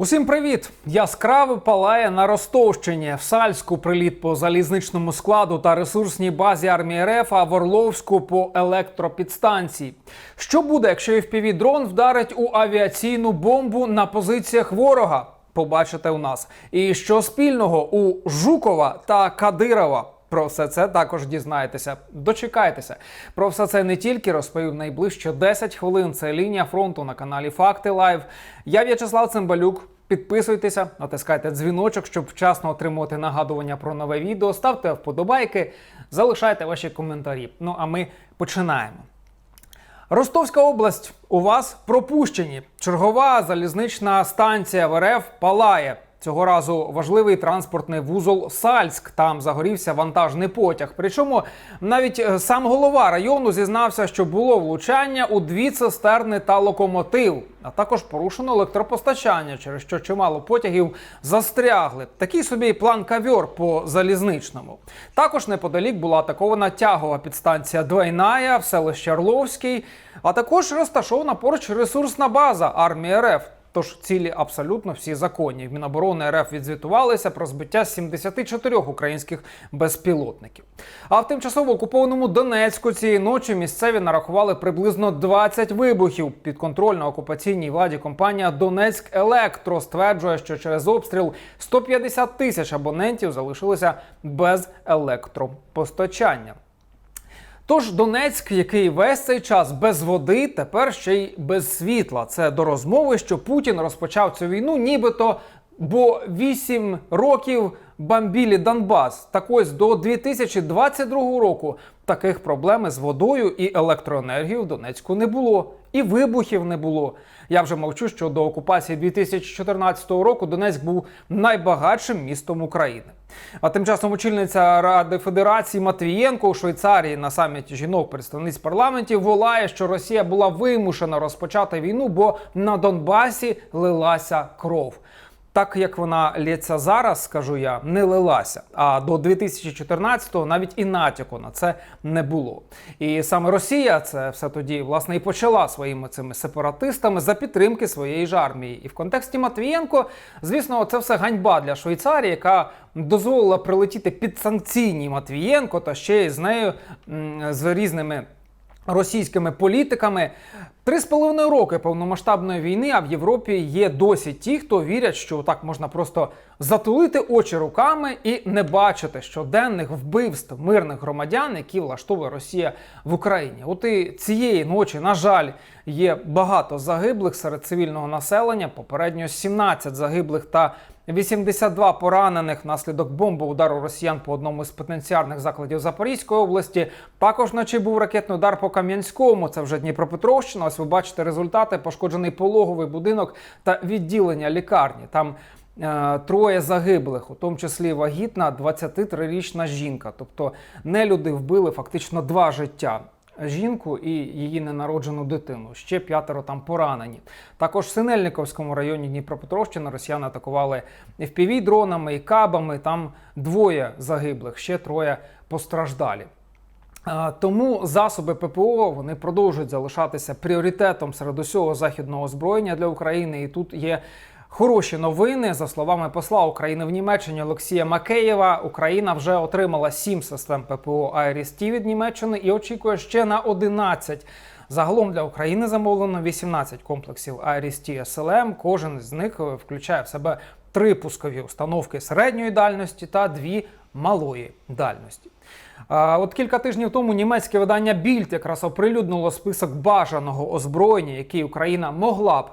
Усім привіт! Яскраво палає на Ростовщині. В Сальську приліт по залізничному складу та ресурсній базі армії РФ, а в Орловську по електропідстанції. Що буде, якщо fpv дрон вдарить у авіаційну бомбу на позиціях ворога? Побачите у нас. І що спільного у Жукова та Кадирова? Про все це також дізнаєтеся. Дочекайтеся. Про все це не тільки розповів найближче 10 хвилин. Це лінія фронту на каналі Факти Лайв. Я В'ячеслав Цимбалюк. Підписуйтеся, натискайте дзвіночок, щоб вчасно отримувати нагадування про нове відео. Ставте вподобайки, залишайте ваші коментарі. Ну а ми починаємо. Ростовська область у вас пропущені. Чергова залізнична станція в РФ палає. Цього разу важливий транспортний вузол Сальськ. Там загорівся вантажний потяг. Причому навіть е, сам голова району зізнався, що було влучання у дві цистерни та локомотив, а також порушено електропостачання, через що чимало потягів застрягли. Такий собі план кавьор по залізничному. Також неподалік була атакована тягова підстанція Двойная в селищі Орловський, а також розташована поруч ресурсна база армії РФ. Тож цілі абсолютно всі законні. В Міноборони РФ відзвітувалися про збиття 74 українських безпілотників. А в тимчасово окупованому Донецьку цієї ночі місцеві нарахували приблизно 20 вибухів. Підконтрольна окупаційній владі компанія Донецьк Електро стверджує, що через обстріл 150 тисяч абонентів залишилися без електропостачання. Тож Донецьк, який весь цей час без води, тепер ще й без світла. Це до розмови, що Путін розпочав цю війну, нібито бо 8 років бомбілі Донбас. Так ось до 2022 року таких проблем з водою і електроенергією в Донецьку не було. І вибухів не було. Я вже мовчу, що до окупації 2014 року Донецьк був найбагатшим містом України. А тим часом очільниця Ради Федерації Матвієнко у Швейцарії на саміті жінок представниць парламентів волає, що Росія була вимушена розпочати війну, бо на Донбасі лилася кров. Так як вона лється зараз, скажу я, не лилася. А до 2014-го навіть і натяку на це не було. І саме Росія це все тоді власне і почала своїми цими сепаратистами за підтримки своєї ж армії. І в контексті Матвієнко, звісно, це все ганьба для Швейцарії, яка дозволила прилетіти під санкційні Матвієнко та ще й з нею з різними. Російськими політиками три з половиною роки повномасштабної війни, а в Європі є досі ті, хто вірять, що так можна просто затулити очі руками і не бачити щоденних вбивств мирних громадян, які влаштовує Росія в Україні. От і цієї ночі, на жаль, є багато загиблих серед цивільного населення. Попередньо 17 загиблих та 82 поранених внаслідок бомбоудару росіян по одному з потенціальних закладів Запорізької області. Також вночі був ракетний удар по Кам'янському. Це вже Дніпропетровщина. Ось ви бачите результати: пошкоджений пологовий будинок та відділення лікарні. Там е, троє загиблих, у тому числі вагітна 23-річна жінка. Тобто нелюди вбили фактично два життя жінку і її ненароджену дитину. Ще п'ятеро там поранені. Також в Синельниковському районі Дніпропетровщини росіяни атакували fpv дронами і кабами. Там двоє загиблих, ще троє постраждалі. Тому засоби ППО вони продовжують залишатися пріоритетом серед усього західного озброєння для України. І тут є хороші новини. За словами посла України в Німеччині Олексія Макеєва, Україна вже отримала 7 систем ППО IRIS-T від Німеччини і очікує ще на 11. Загалом для України замовлено 18 комплексів IRIS-T SLM. Кожен з них е, включає в себе три пускові установки середньої дальності та дві малої дальності. От кілька тижнів тому німецьке видання Більд якраз оприлюднило список бажаного озброєння, який Україна могла б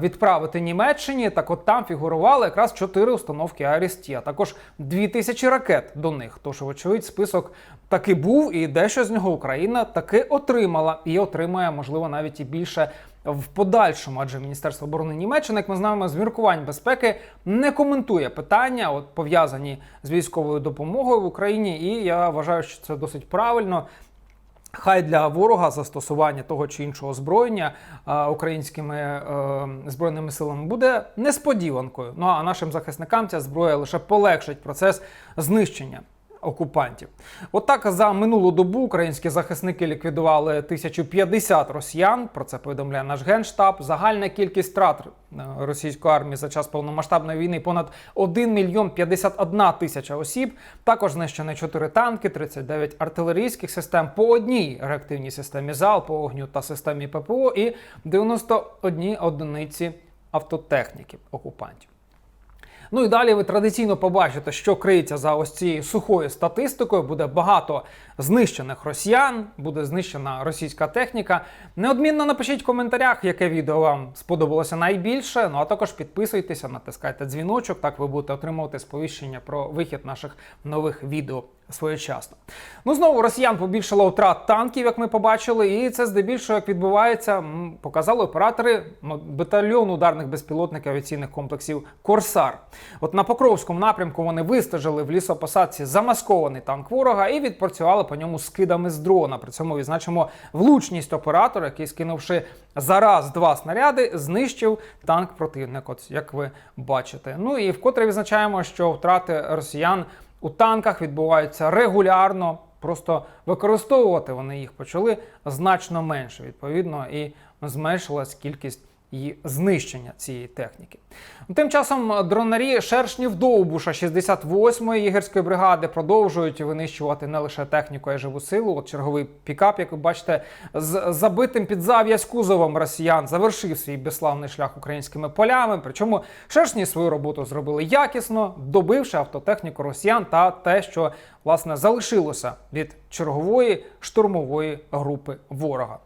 відправити Німеччині. Так от там фігурували якраз чотири установки IRIS-T, а також 2000 ракет до них. Тож, вочевидь, список таки був, і дещо з нього Україна таки отримала і отримає, можливо, навіть і більше в подальшому, адже Міністерство оборони Німеччини, як ми знаємо, з міркувань безпеки не коментує питання, от пов'язані з військовою допомогою в Україні. І я вважаю, що це досить правильно. Хай для ворога застосування того чи іншого озброєння українськими е, збройними силами буде несподіванкою. Ну а нашим захисникам ця зброя лише полегшить процес знищення окупантів. Отак за минулу добу українські захисники ліквідували 1050 росіян. Про це повідомляє наш генштаб. Загальна кількість втрат е, російської армії за час повномасштабної війни понад 1 мільйон 51 тисяча осіб. Також знищено 4 танки, 39 артилерійських систем по одній реактивній системі залпового вогню та системі ППО і 91 одиниці автотехніки окупантів. Ну і далі ви традиційно побачите, що криється за ось цією сухою статистикою. Буде багато знищених росіян, буде знищена російська техніка. Неодмінно напишіть в коментарях, яке відео вам сподобалося найбільше. Ну а також підписуйтеся, натискайте дзвіночок. Так ви будете отримувати сповіщення про вихід наших нових відео своєчасно. Ну знову росіян побільшало втрат танків, як ми побачили, і це здебільшого як відбувається, показали оператори м, батальйону ударних безпілотників авіаційних комплексів Корсар. От на Покровському напрямку вони вистежили в лісопосадці замаскований танк ворога і відпрацювали по ньому скидами з дрона. При цьому відзначимо влучність оператора, який скинувши зараз два снаряди, знищив танк противника. От як ви бачите. Ну і вкотре відзначаємо, що втрати росіян у танках відбуваються регулярно. Просто використовувати вони їх почали значно менше. Відповідно, і зменшилась кількість і знищення цієї техніки. Тим часом дронарі шершнів Довбуша 68-ї єгерської бригади продовжують винищувати не лише техніку, а й живу силу. От черговий пікап, як ви бачите, з забитим під зав'язь кузовом росіян завершив свій безславний шлях українськими полями. Причому шершні свою роботу зробили якісно, добивши автотехніку росіян та те, що власне залишилося від чергової штурмової групи ворога.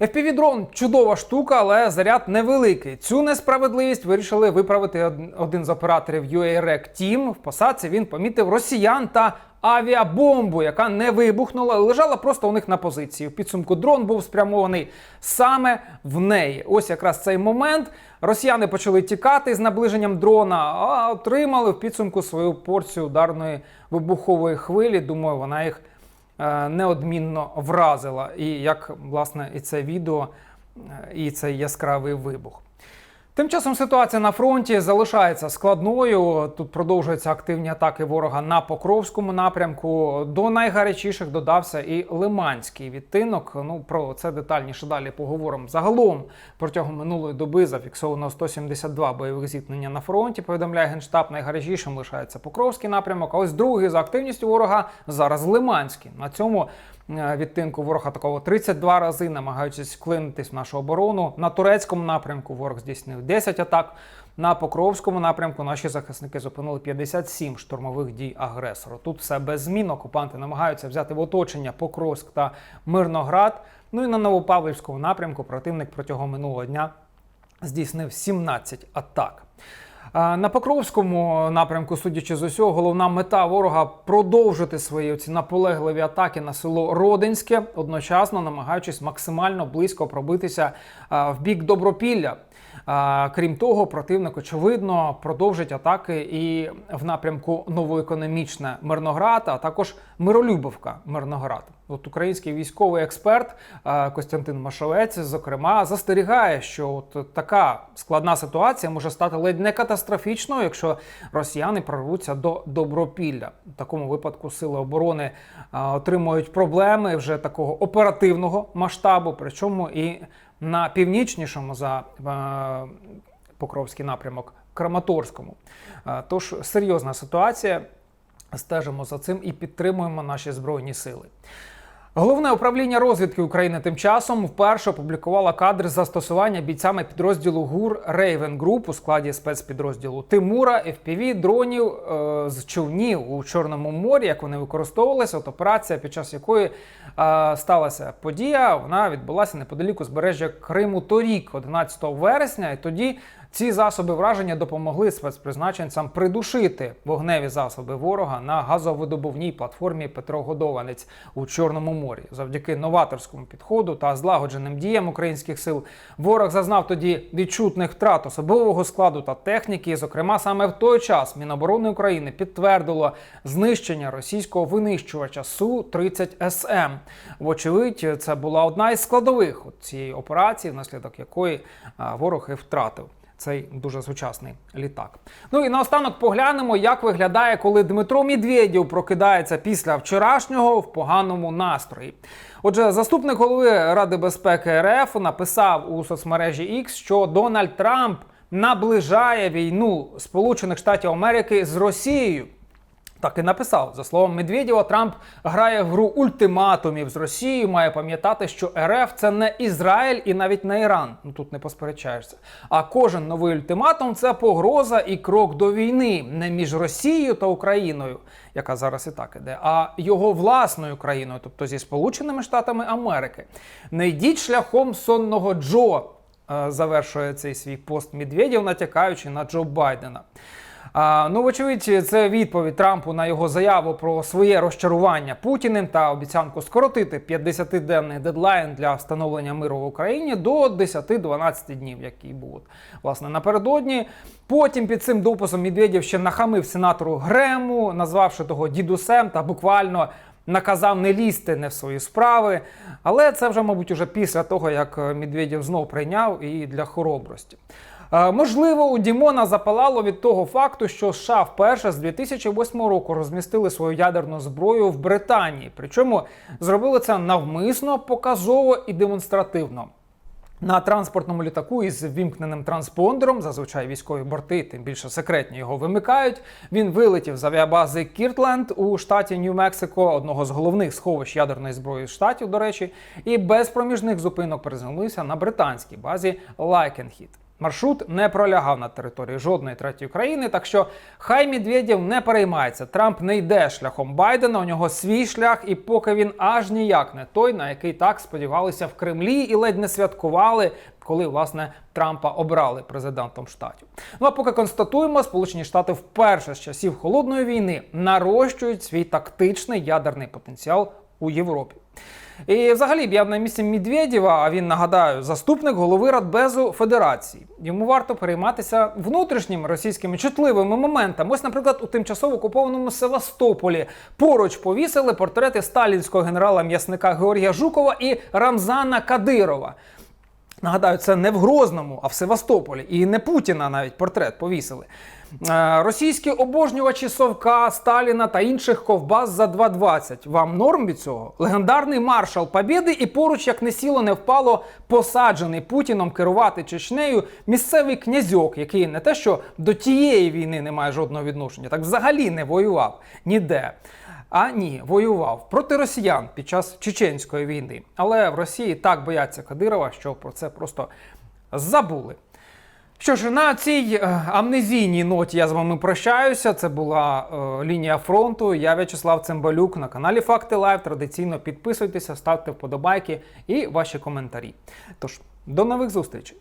FPV-дрон чудова штука, але заряд невеликий. Цю несправедливість вирішили виправити один з операторів UAREC Team. В посадці він помітив росіян та авіабомбу, яка не вибухнула, лежала просто у них на позиції. В підсумку дрон був спрямований саме в неї. Ось якраз цей момент. Росіяни почали тікати з наближенням дрона, а отримали в підсумку свою порцію ударної вибухової хвилі. Думаю, вона їх неодмінно вразила. І як власне і це відео, е, і цей яскравий вибух. Тим часом ситуація на фронті залишається складною. Тут продовжуються активні атаки ворога на Покровському напрямку. До найгарячіших додався і Лиманський відтинок. Ну про це детальніше далі поговоримо. Загалом протягом минулої доби зафіксовано 172 бойових зіткнення на фронті. Повідомляє генштаб. Найгарячішим лишається Покровський напрямок. А ось другий за активністю ворога зараз Лиманський. На цьому відтинку ворог атакував 32 рази, намагаючись вклинитись в нашу оборону. На турецькому напрямку ворог здійснив 10 атак. На Покровському напрямку наші захисники зупинили 57 штурмових дій агресора. Тут все без змін. Окупанти намагаються взяти в оточення Покровськ та Мирноград. Ну і на Новопавлівському напрямку противник протягом минулого дня здійснив 17 атак. На Покровському напрямку, судячи з усього, головна мета ворога продовжити свої ці наполегливі атаки на село Родинське, одночасно намагаючись максимально близько пробитися в бік Добропілля. Крім того, противник очевидно продовжить атаки і в напрямку новоекономічне Мирноград, а також Миролюбовка Мирноград. От український військовий експерт Костянтин Машовець, зокрема, застерігає, що от така складна ситуація може стати ледь не катастрофічною, якщо росіяни прорвуться до Добропілля. В такому випадку сили оборони отримують проблеми вже такого оперативного масштабу, причому і на північнішому за е, Покровський напрямок Краматорському. Е, Тож серйозна ситуація. Стежимо за цим і підтримуємо наші збройні сили. Головне управління розвідки України тим часом вперше опублікувало кадри застосування бійцями підрозділу ГУР Raven Group у складі спецпідрозділу Тимура, FPV, дронів е, з човнів у Чорному морі, як вони використовувалися. От операція, під час якої е, сталася подія, вона відбулася неподалік узбережжя Криму торік, 11 вересня. І тоді ці засоби враження допомогли спецпризначенцям придушити вогневі засоби ворога на газовидобувній платформі Петрогодованець у Чорному морі. Завдяки новаторському підходу та злагодженим діям українських сил ворог зазнав тоді відчутних втрат особового складу та техніки. Зокрема, саме в той час Міноборони України підтвердило знищення російського винищувача су 30 СМ. Вочевидь, це була одна із складових цієї операції, внаслідок якої ворог і втратив цей дуже сучасний літак. Ну і наостанок поглянемо, як виглядає, коли Дмитро Медведєв прокидається після вчорашнього в поганому настрої. Отже, заступник голови Ради безпеки РФ написав у соцмережі X, що Дональд Трамп наближає війну Сполучених Штатів Америки з Росією. Так і написав за словом Медведєва, Трамп грає в гру ультиматумів з Росією. Має пам'ятати, що РФ це не Ізраїль і навіть не Іран. Ну тут не посперечаєшся. А кожен новий ультиматум це погроза і крок до війни не між Росією та Україною, яка зараз і так іде, а його власною країною, тобто зі Сполученими Штатами Америки. Не йдіть шляхом сонного Джо. е, Завершує цей свій пост Медведєв, натякаючи на Джо Байдена. А, ну, вочевидь, це відповідь Трампу на його заяву про своє розчарування Путіним та обіцянку скоротити 50-денний дедлайн для встановлення миру в Україні до 10-12 днів, який був власне напередодні. Потім під цим дописом Медведєв ще нахамив сенатору Грему, назвавши того дідусем та буквально. Наказав не лізти не в свої справи, але це вже, мабуть, уже після того, як Медведєв знов прийняв і для хоробрості. Е, Можливо, у Дімона запалало від того факту, що США вперше з 2008 року розмістили свою ядерну зброю в Британії. Причому зробили це навмисно, показово і демонстративно. На транспортному літаку із вімкненим транспондером, зазвичай військові борти, тим більше секретні його вимикають. Він вилетів з авіабази Кіртленд у штаті Нью-Мексико, одного з головних сховищ ядерної зброї штатів, до речі, і без проміжних зупинок приземлився на британській базі Лайкенхіт. Маршрут не пролягав на території жодної третьої країни, так що хай Медведєв не переймається. Трамп не йде шляхом Байдена. У нього свій шлях, і поки він аж ніяк не той, на який так сподівалися в Кремлі і ледь не святкували, коли власне Трампа обрали президентом штатів. Ну а поки констатуємо, Сполучені Штати вперше з часів холодної війни нарощують свій тактичний ядерний потенціал у Європі. І взагалі б я б на місці Медведєва, а він нагадаю, заступник голови Радбезу Федерації. Йому варто перейматися внутрішніми російськими чутливими моментами. Ось, наприклад, у тимчасово окупованому Севастополі поруч повісили портрети сталінського генерала м'ясника Георгія Жукова і Рамзана Кадирова. Нагадаю, це не в Грозному, а в Севастополі. І не Путіна навіть портрет повісили. Е, Російські обожнювачі Совка, Сталіна та інших ковбас за 2,20. Вам норм від цього? Легендарний маршал Побєди і поруч, як не сіло, не впало, посаджений Путіном керувати Чечнею місцевий князьок, який не те, що до тієї війни не має жодного відношення, так взагалі не воював ніде. А ні, воював проти росіян під час чеченської війни. Але в Росії так бояться Кадирова, що про це просто забули. Що ж, на цій е, амнезійній ноті я з вами прощаюся. Це була е, лінія фронту. Я В'ячеслав Цимбалюк на каналі Факти Лайв. Традиційно підписуйтеся, ставте вподобайки і ваші коментарі. Тож, до нових зустрічей!